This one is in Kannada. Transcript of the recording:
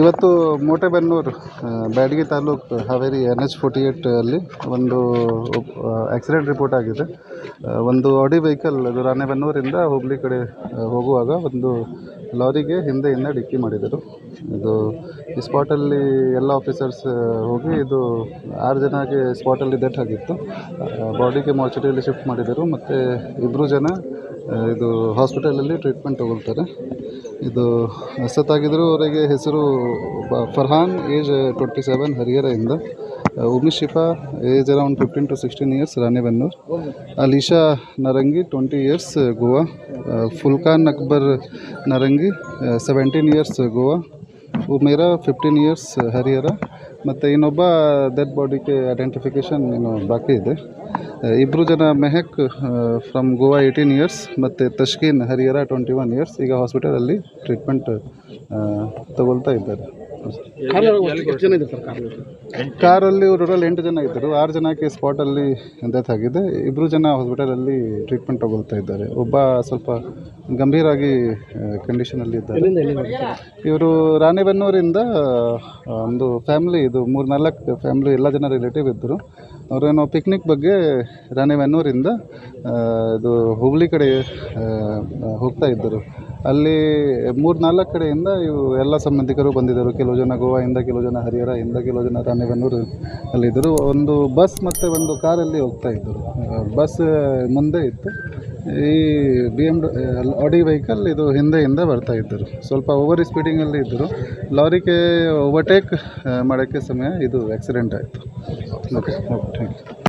ಇವತ್ತು Motebennur Byadgi taluk Haveri N H forty eight ಅಲ್ಲಿ ಒಂದು ಆಕ್ಸಿಡೆಂಟ್ ರಿಪೋರ್ಟ್ ಆಗಿದೆ. ಒಂದು ಆಡಿ ವೆಹಿಕಲ್, ಅದು ರಾಣೆಬೆನ್ನೂರಿಂದ ಹುಬ್ಳಿ ಕಡೆ ಹೋಗುವಾಗ ಒಂದು ಲಾರಿಗೆ ಹಿಂದೆಯಿಂದ ಡಿಕ್ಕಿ ಮಾಡಿದರು. ಇದು ಈ ಸ್ಪಾಟಲ್ಲಿ ಎಲ್ಲ ಆಫೀಸರ್ಸ್ ಹೋಗಿ ಇದು ಆರು ಜನಕ್ಕೆ ಸ್ಪಾಟಲ್ಲಿ ಡೆತ್ ಆಗಿತ್ತು. ಬಾಡಿಗೆ ಮಾರ್ಚುರಿಯಲ್ಲಿ ಶಿಫ್ಟ್ ಮಾಡಿದರು. ಮತ್ತು ಇಬ್ಬರು ಜನ ಇದು ಹಾಸ್ಪಿಟಲಲ್ಲಿ ಟ್ರೀಟ್ಮೆಂಟ್ ತಗೊಳ್ತಾರೆ. ಇದು ಸತ್ತಾಗಿದ್ದರು ಅವರಿಗೆ ಹೆಸರು Farhan, age twenty seven ಹರಿಹರದಿಂದ Umish Shifa, age around fifteen to sixteen years, Ranebennur. Alisha Narangi, twenty years, Goa. Fulkhan Akbar Narangi seventeen years, Goa. Umera fifteen years Harihar. ಮತ್ತು ಇನ್ನೊಬ್ಬ ಡೆಡ್ ಬಾಡಿಗೆ ಐಡೆಂಟಿಫಿಕೇಷನ್ ಇನ್ನು ಬಾಕಿ ಇದೆ. ಇಬ್ಬರು ಜನ Mehak from Goa eighteen years ಮತ್ತು Tashkeen, Harihar twenty one years ಈಗ ಹಾಸ್ಪಿಟಲಲ್ಲಿ ಟ್ರೀಟ್ಮೆಂಟ್ ತಗೊಳ್ತಾ ಇದ್ದಾರೆ. ಕಾರಲ್ಲಿ ಟೋಟಲ್ ಎಂಟು ಜನ ಇದ್ದರು. ಆರು ಜನಕ್ಕೆ ಸ್ಪಾಟಲ್ಲಿ ಡೆತ್ ಆಗಿದೆ. ಇಬ್ಬರು ಜನ ಹಾಸ್ಪಿಟಲಲ್ಲಿ ಟ್ರೀಟ್ಮೆಂಟ್ ತಗೊಳ್ತಾ ಇದ್ದಾರೆ. ಒಬ್ಬ ಸ್ವಲ್ಪ ಗಂಭೀರಾಗಿ ಕಂಡೀಷನಲ್ಲಿ ಇದ್ದಾರೆ ಇವರು ರಾಣಿಬೆನ್ನೂರಿಂದ ಒಂದು ಫ್ಯಾಮಿಲಿ ಇದು ಮೂರು ನಾಲ್ಕು ಫ್ಯಾಮಿಲಿ ಎಲ್ಲ ಜನ ರಿಲೇಟಿವ್ ಇದ್ದರು. ಅವರೇನೋ ಪಿಕ್ನಿಕ್ ಬಗ್ಗೆ ರಾಣಿಬೆನ್ನೂರಿಂದ ಇದು ಹುಬ್ಳಿ ಕಡೆ ಹೋಗ್ತಾ ಇದ್ದರು. ಅಲ್ಲಿ ಮೂರು ನಾಲ್ಕು ಕಡೆಯಿಂದ ಇವು ಎಲ್ಲ ಸಂಬಂಧಿಕರು ಬಂದಿದ್ದರು. ಕೆಲವು ಜನ ಗೋವಾಯಿಂದ, ಕೆಲವು ಜನ ಹರಿಹರದಿಂದ ಕೆಲವು ಜನ ರಾಣೆಬೆನ್ನೂರು ಅಲ್ಲಿದ್ದರು. ಒಂದು ಬಸ್ ಮತ್ತು ಒಂದು ಕಾರಲ್ಲಿ ಹೋಗ್ತಾ ಇದ್ದರು. ಬಸ್ ಮುಂದೆ ಇತ್ತು. ಈ ಬಿ ಎಂ ಆಡಿ ವೆಹಿಕಲ್ ಇದು ಹಿಂದೆಯಿಂದ ಬರ್ತಾ ಇದ್ದರು. ಸ್ವಲ್ಪ ಓವರ್ ಸ್ಪೀಡಿಂಗಲ್ಲಿ ಇದ್ದರು. ಲಾರಿಗೆ ಓವರ್ಟೇಕ್ ಮಾಡೋಕ್ಕೆ ಸಮಯ ಇದು ಆಕ್ಸಿಡೆಂಟ್ ಆಯಿತು. Okay okay thank you